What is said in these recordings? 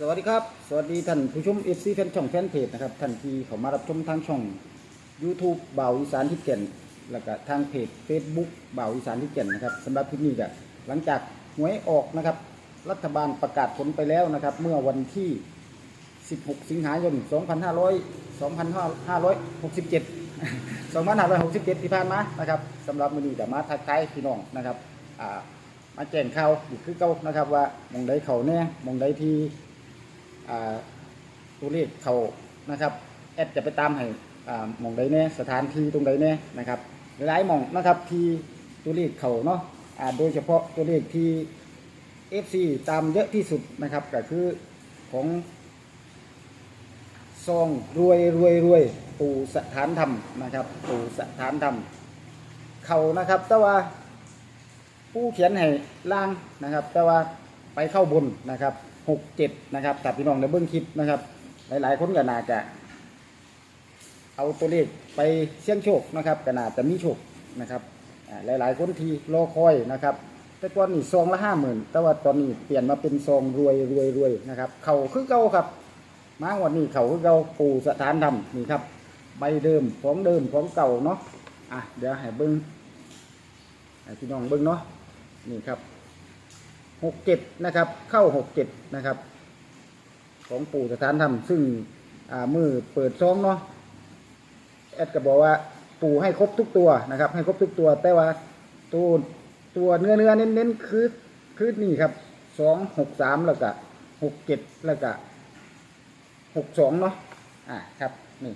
สวัสดีครับ สวัสดีท่านผู้ชมเอฟซีแฟนช่องแฟนเพจนะครับท่านที่เข้ามารับชมทางช่อง YouTube บ่าอีสานที่เก่นแล้วก็ทางเพจ Facebook บ่าอีสานที่เก่นนะครับสำหรับคลิปนี้ก็หลังจากหวยออกนะครับ รัฐบาลประกาศผลไปแล้วนะครับ เมื่อวันที่ 16 สิงหายน 2500 2567 2567 ที่ผ่านมานะครับสำหรับมือนี้ก็มาทักทายพี่น้องนะครับอ่ามาแจ้งข่าวอีกคือเก่านะครับว่ามองใดเขาแน่มองใดที่ ตัวเลขเขานะครับแอดจะไปตามให้หมองใดแน่สถานที่ตรงใดแน่นะครับหลายหมองนะครับที่ตัวเลขเขาเนาะโดยเฉพาะตัวเลขที่ FC ตามเยอะที่สุดนะครับก็คือของซองรวยรวยรวยปู่สถานธรรมนะครับปู่สถานธรรมเขานะครับ แต่ว่าผู้เขียนให้ล่างนะครับ แต่ว่า ไปเข้าบนนะครับหกเจ็ดนะครับตัดพี่น้องในเบื้องคลิปนะครับ หลายๆคนก็น่าจะเอาตัวเลขไปเสี่ยงโชคนะครับก็น่าจะมีโชคนะครับหลายๆคนที่รอคอยนะครับ แต่ก่อนนี่ซองละห้าหมื่นแต่ว่าตอนนี้เปลี่ยนมาเป็นซองรวยรวยรวยนะครับเขาคือเก่าครับมาวันนี้เขาคือเราปูสถานธรรมนี่ครับใบเดิมของเดิมของเก่าเนาะอะเดี๋ยวให้เบิ้งให้พี่น้องเบิ้งเนาะนี่ครับ หกเจ็ดนะครับ เข้าหกเจ็ดนะครับ ของปู่สถานธรรม ซึ่งมือเปิดซองเนาะแอดก็บอกว่าปู่ให้ครบทุกตัวนะครับ ให้ครบทุกตัว แต่ว่าตัวตัวเนื้อเนื้อเน้นเน้นๆคือคือนี่ครับสองหกสามแล้วก็หกเจ็ดแล้วก็หกสองเนาะอ่าครับนี่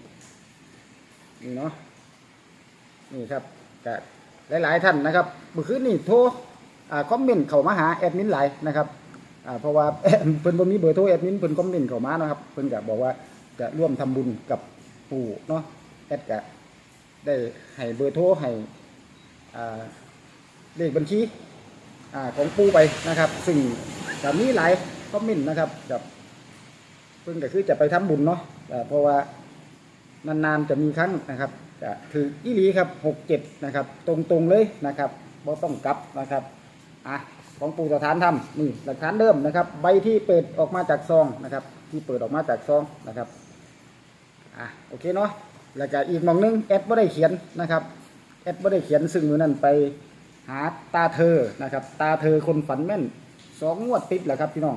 นี่เนาะนี่ครับก็หลาย ๆ ท่านนะครับเมื่อคืนนี่โทร คอมเมนต์เข้ามาหาแอดมินหลายนะครับเพราะว่าเพิ่นบ่มีเบอร์โทรแอดมินเพิ่นคอมเมนต์เข้ามานะครับเพิ่นก็บอกว่าจะร่วมทำบุญกับปู่เนาะแอดก็ได้ให้เบอร์โทรให้เลขบัญชีอของปู่ไปนะครับ ซึ่งก็มีหลายคอมเมนต์นะครับกับเพิ่งก็คือจะไปทำบุญเนาะเพราะว่านานๆจะมีครั้งนะครับจะถืออีหลีครับหกเจ็ดนะครับ ตรงๆเลยนะครับบ่ต้องกลับนะครับ อะของปู่สถานธรรมนี่หลักฐานเดิมนะครับ ใบที่เปิดออกมาจากซองนะครับ ที่เปิดออกมาจากซองนะครับอะโอเคเนาะแล้วก็อีกมองนึงแอดไม่ได้เขียนนะครับแอดไม่ได้เขียนซึ่งมือนั้นไปหาตาเธอนะครับ ตาเธอคนฝันแม่นสองงวดติดแหละครับพี่น้อง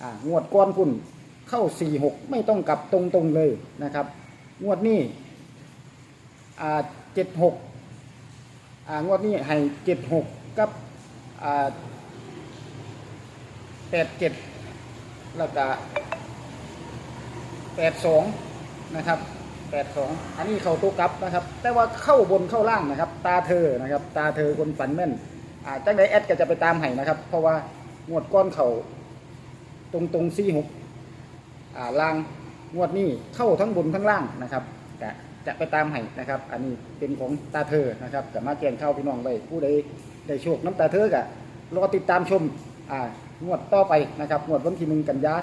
อ่างวดก้อนคุณเข้าสี่หกไม่ต้องกลับตรงๆเลยนะครับ งวดนี้อ่าเจ็ดหกอ่างวดนี้ให้เจ็ดหกกับ แปดเจ็ดแล้วก็แปดสองนะครับแปดสองอันนี้เข้าตัวกลับนะครับ แต่ว่าเข้าบนเข้าล่างนะครับ ตาเธอนะครับ ตาเธอคนฝันแม่นอ่าจังไดแอดก็จะไปตามให้นะครับ เพราะว่างวดก้อนเขาตรงตรงซี่หกอ่าล่างงวดนี้เข้าทั้งบนทั้งล่างนะครับจะจะไปตามให้นะครับ อันนี้เป็นของตาเธอนะครับจะมาแจ้งเข้าพี่น้องไปผู้ใด ได้โชคน้ำตาเธอกะรอติดตามชมอ่างวดต่อไปนะครับงวดวันที่หนึ่งกันยา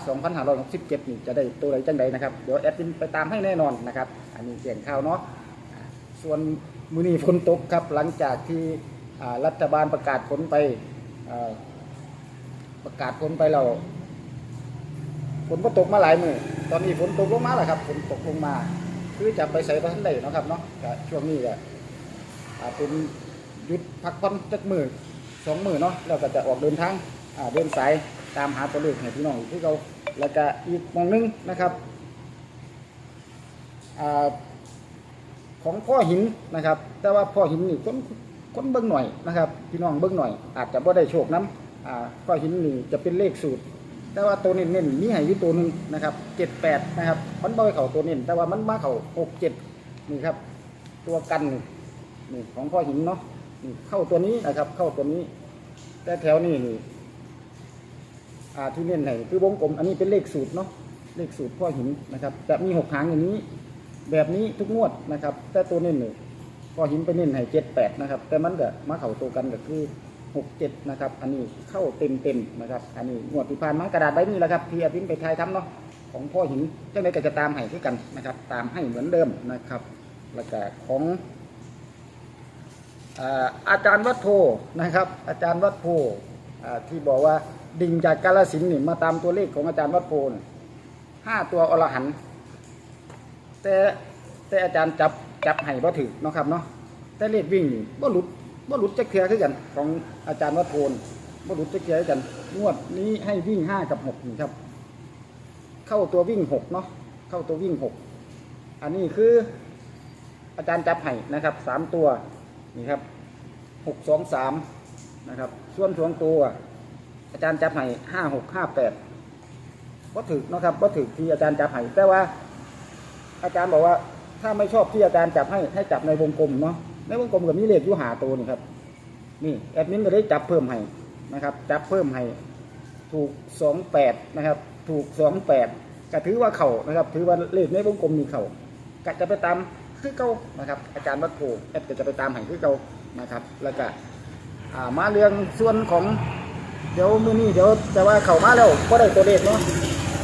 2567นี่จะได้ตัวใดจังใดนะครับเดี๋ยวแอดมินไปตามให้แน่นอนนะครับ อันนี้แจ้งข่าวเนาะอ่าส่วนมือนีฝนตกครับหลังจากที่อ่ารัฐบาลประกาศผลไปอ่าประกาศผลไปเราฝนก็ตกมาหลายมือตอนนี้ฝนตกลงมาแล้วครับฝนตกลงมา คือจะไปใส่ประทันใดเนาะครับเนาะก็ช่วงนี้ก็อ่าเป็น หยุดพักผ่อนจักมือสองมือเนาะแล้วก็จะออกเดินทางอ่าเดินสายตามหาตัวเลขให้พี่น้องที่เราแล้วก็อีกมองหนึงนะครับอ่าของพ่อหินนะครับ แต่ว่าพ่อหินนี่คนคนเบิ้งหน่อยนะครับ พี่น้องเบิ้งหน่อย อาจจะบ่ได้โชคน้ำอ่าพ่อหินนี่จะเป็นเลขสูตร แต่ว่าตัวเน้นๆมีให้อยู่ตัวหนึ่งนะครับเจ็ดแปดนะครับมันบ่ไปเข่าตัวเน้นแต่ว่ามันมาเข่าหกเจ็ดนี่ครับ ตัวกันนี่ของพ่อหินเนาะ เข้าตัวนี้นะครับ เข้าตัวนี้ แต่แถวนี้นี่อ่าที่เน้นให้คือวงกลม อันนี้เป็นเลขสูตรเนาะเลขสูตรพ่อหินนะครับจะมีหกหางอย่างนี้ แบบนี้ทุกงวดนะครับ แต่ตัวเน้นนี่พ่อหินไปเน้นให้เจ็ดแปดนะครับ แต่มันก็มาเข่าตัวกันก็คือหกเจ็ดนะครับ อันนี้เข้าเต็มเต็มนะครับ อันนี้งวดที่ผ่านมากระดาษใบนี้แหละครับที่อาพิมไปทายทำเนาะของพ่อหินเจ้าไหนก็จะตามให้ที่กันนะครับ ตามให้เหมือนเดิมนะครับ แล้วก็ของ อาจารย์วัดโพนะครับ อาจารย์วัดโพที่บอกว่าดิ่งจากกาลสินนี่มาตามตัวเลขของอาจารย์วัดโพนห้าตัวอรหันต์แต่แต่อาจารย์จับจับให้บ่ถือเนาะครับเนาะแต่เลขวิ่งนี่บ่หลุดบ่หลุดจะเคลียร์คือกัน ของอาจารย์วัดโพนบ่หลุดจะเคลียร์กัน งวดนี้ให้วิ่งห้ากับหกนี่ครับ เข้าตัววิ่งหกเนาะเข้าตัววิ่งหกอันนี้คืออาจารย์จับให้นะครับสามตัว นี่ครับหกสองสามนะครับ ส่วนสวงตัว อาจารย์จับให้ห้าหกห้าแปดว่าถึกนะครับว่าถึกที่อาจารย์จับให้แต่ว่า อาจารย์บอกว่า ถ้าไม่ชอบที่อาจารย์จับให้ให้จับในวงกลมเนาะในวงกลมกับนี้เลขยู่หาตัวนี่ครับ นี่แอดมินก็ได้จับเพิ่มให้นะครับ จับเพิ่มให้ถูกสองแปดนะครับ ถูกสองแปดก็ถือว่าเข่านะครับ ถือว่าเลขในวงกลมมีเข่าก็จะไปตาม คือเก่านะครับ อาจารย์วัดโพแอดก็จะไปตามให้คือเก่านะครับ แล้วก็มาเรื่องส่วนของเดี๋ยวมือนี้เดี๋ยวแต่ว่าเข้ามาแล้วก็ได้ตัวเลขเนาะ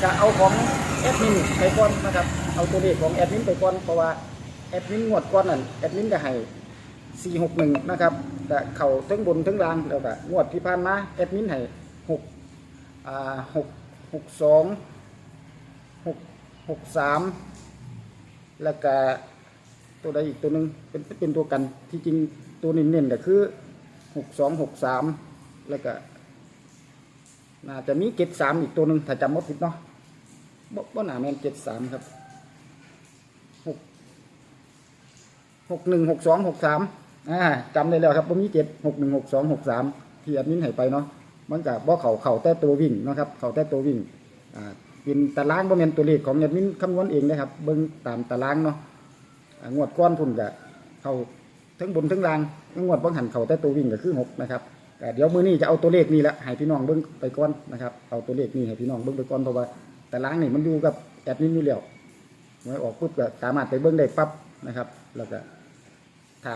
จะเอาของแอดมินไปก่อนนะครับ เอาตัวเลขของแอดมินไปก่อนเพราะว่าแอดมินงวดก่อนนั่นแอดมินก็ให้461นะครับแต่เข้าทั้งบนทั้งล่างแล้วก็งวดที่ผ่านมาแอดมินให้6อ่า6 62 6 63แล้วก็ ตัวใดอีกตัวหนึ่งเป็นเป็นตัวกันที่จริงตัวเน้นๆก็คือ62 63แล้วก็น่าจะมีเกตสามอีกตัวหนึ่งถ้าจำไม่ผิดเนาะบ่บ่หนาแมนเกตสามครับหกหกหนึ่งหกสองหกสามอ่าจำได้แล้วครับบ่มีเกตหกหนึ่งหกสองหกสามที่แอดมินให้ไปเนาะมันกับบ่เข่าเข่าแต่ตัววิ่งนะครับ เข่าแต่ตัววิ่งอ่าเป็นตารางบ่แมนตัวเลขของแอดมินคำนวณเองนะครับ เบิ่งตามตารางเนาะ งวดก้อนพุ่นกะเขาทั้งบนทั้งล่างงวดบางหันเขาแต่ตัววิ่งก็คือหกนะครับแต่เดี๋ยวมื้อนี้จะเอาตัวเลขนี่แหละให้พี่น้องเบิ่งไปก่อนนะครับเอาตัวเลขนี่ให้พี่น้องเบิ่งไปก่อนเพราะว่าแต่ล้างนี่มันอยู่กับแอดมินอยู่แล้วไว้อออกปุ๊บก็สามารถไปเบิ่งได้ปั๊บนะครับ แล้วก็ถ้า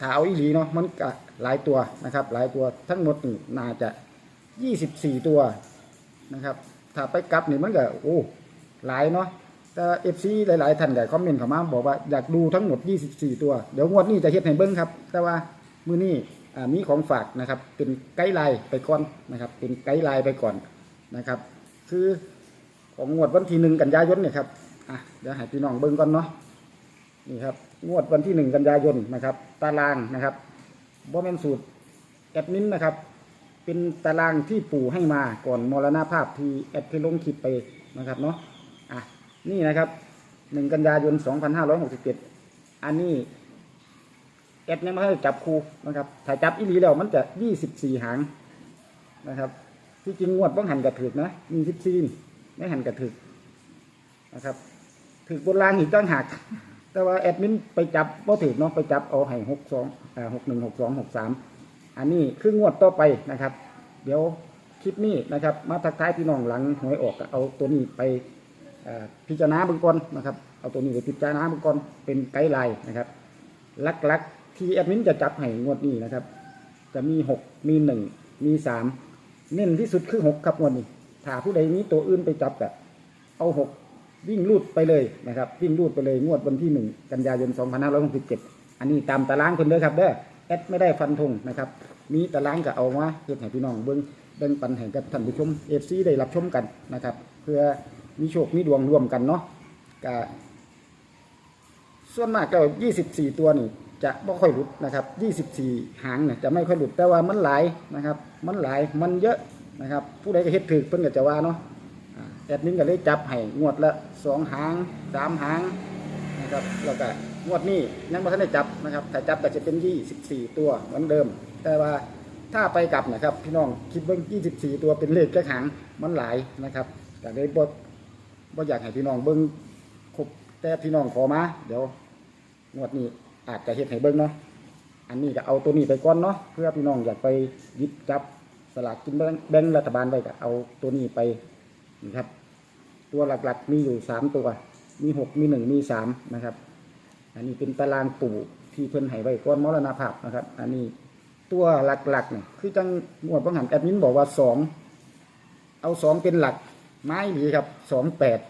ถ้าเอาอีหลีเนาะมันก็หลายตัวนะครับ หลายตัวทั้งหมดนี่น่าจะ24ตัวนะครับ ถ้าไปกลับนี่มันก็โอ้หลายเนาะ แต่เอฟซีหลาย ๆ ท่านก็คอมเมนต์เข้ามาบอกว่าอยากดูทั้งหมด 24 ตัว เดี๋ยวงวดนี้จะเฮ็ดให้เบิ่งครับ แต่ว่ามื้อนี้มีของฝากนะครับ เป็นไกด์ไลน์ไปก่อนนะครับ เป็นไกด์ไลน์ไปก่อนนะครับ คือของงวดวันที่หนึ่งกันยายนเนี่ยครับอะเดี๋ยวให้พี่น้องเบิ่งก่อนเนาะนี่ครับงวดวันที่หนึ่งกันยายนนะครับ ตารางนะครับบ่แม่นสูตรแอดมินนะครับ เป็นตารางที่ปู่ให้มาก่อนมรณภาพที่แอดเคยลงคลิปไปนะครับเนาะ นี่นะครับหนึ่งกันยายนสองพันห้าร้อยหกสิบเจ็ดอันนี้แอดยังไม่ให้จับคูนะครับถ้าจับอีหลีแล้วมันจะยี่สิบสี่หางนะครับ ที่จริงงวดบ้องหันกระถือนะมีสิบสี่ไม่หันกระถือนะครับถือบนรางอีกตั้งหัก แต่ว่าแอดมินไปจับบ่ถือเนาะไปจับเอาให้หกสองอ่าหกหนึ่งหกสองหกสามอันนี้คืองวดต่อไปนะครับ เดี๋ยวคลิปนี้นะครับ มาทักทายพี่น้องหลังหวยออกเอาตัวนี้ไป พิจารณาเบื้องก่อนนะครับ เอาตัวนี้ไปพิจารณาเบื้องก่อนเป็นไกด์ไลน์นะครับลักๆที่แอดมินจะจับให้งวดนี้นะครับ จะมีหกมีหนึ่งมีสามเน้นที่สุดคือหกครับงวดนี้ถ้าผู้ใดมีตัวอื่นไปจับแบบเอาหกวิ่งลูดไปเลยนะครับวิ่งลูดไปเลยงวดวันที่หนึ่งกันยายนสองพันห้าร้อยหกสิบเจ็ดอันนี้ตามตารางคนเด้อครับเด้อแอดไม่ได้ฟันธงนะครับมีตารางก็เอามาเพื่อให้พี่น้องเบิ้งเบิ้งปันให้กับท่านผู้ชมเอฟซีได้รับชมกันนะครับ เพื่อ มีโชค มีดวงร่วมกันเนาะก็ส่วนมากก็24ตัวนี่จะไม่ค่อยหลุดนะครับ24หางเนี่ยจะไม่ค่อยหลุดแต่ว่ามันหลายนะครับ มันหลายมันเยอะนะครับ ผู้ใดก็เฮ็ดถือเพิ่นก็จะว่าเนาะแอดมินก็เลยจับให้งวดละสองหางสามหางนะครับแล้วก็งวดนี้ยังไม่ทันได้จับนะครับถ้าจับก็จะเป็น24ตัวเหมือนเดิม แต่ว่าถ้าไปกลับนะครับ พี่น้องคิดเบิ่ง24ตัวเป็นเลขแค่หางมันหลายนะครับแต่เลยบ่ บ่อยากให้พี่น้องเบิ่งครบแต่พี่น้องขอมาเดี๋ยวงวดนี้อาจจะเฮ็ดให้เบิ่งเนาะอันนี้ก็เอาตัวนี้ไปก่อนเนาะเพื่อพี่น้องอยากไปยิบจับสลากกินแบ่งแบงรัฐบาลไว้ก็เอาตัวนี้ไปนี่ครับ ตัวหลักๆมีอยู่สามตัว มีหกมีหนึ่งมีสามนะครับ อันนี้เป็นตารางปู่ที่เพิ่นให้ไว้ก่อนมรณภาพนะครับ อันนี้ตัวหลักๆเนี่ยคือจังงวดบางหันแอดมินบอกว่าสองเอาสองเป็นหลัก ไม้หลีครับสองแปด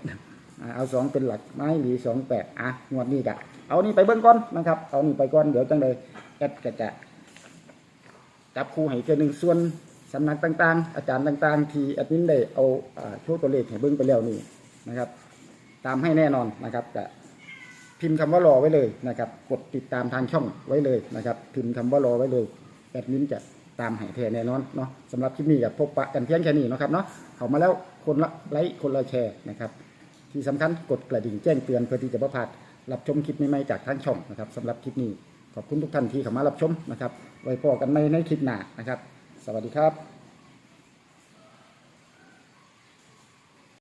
เอาสองเป็นหลักไม้หรือสองแปดอะงวดนี้กะเอานี่ไปเบิ้งก่อนนะครับ เอานี่ไปก่อนเดี๋ยวจังเลยแอดก็จะจับคู่ให้เจอหนึ่งส่วนสำนักต่างๆ อาจารย์ต่างๆ ที่แอดมินได้เอาอ่าโชว์ตัวเลขให้เบิ่งไปแล้วนี่นะครับ ตามให้แน่นอนนะครับก็พิมพ์คำว่ารอไว้เลยนะครับ กดติดตามทางช่องไว้เลยนะครับ พิมพ์คำว่ารอไว้เลยแอดมินจะ ตามให้แท้แน่นอนเนาะสำหรับคลิปนี้กับพบปะกันเพียงแค่นี้เนาะครับเนาะเข้ามาแล้วคนละไลค์คนละแชร์นะครับ ที่สำคัญกดกระดิ่งแจ้งเตือนเพื่อที่จะประพลาดรับชมคลิปใหม่ๆจากทางช่องนะครับสำหรับคลิปนี้ขอบคุณทุกท่านที่เข้ามารับชมนะครับไว้พอกันในในคลิปหน้านะครับ สวัสดีครับ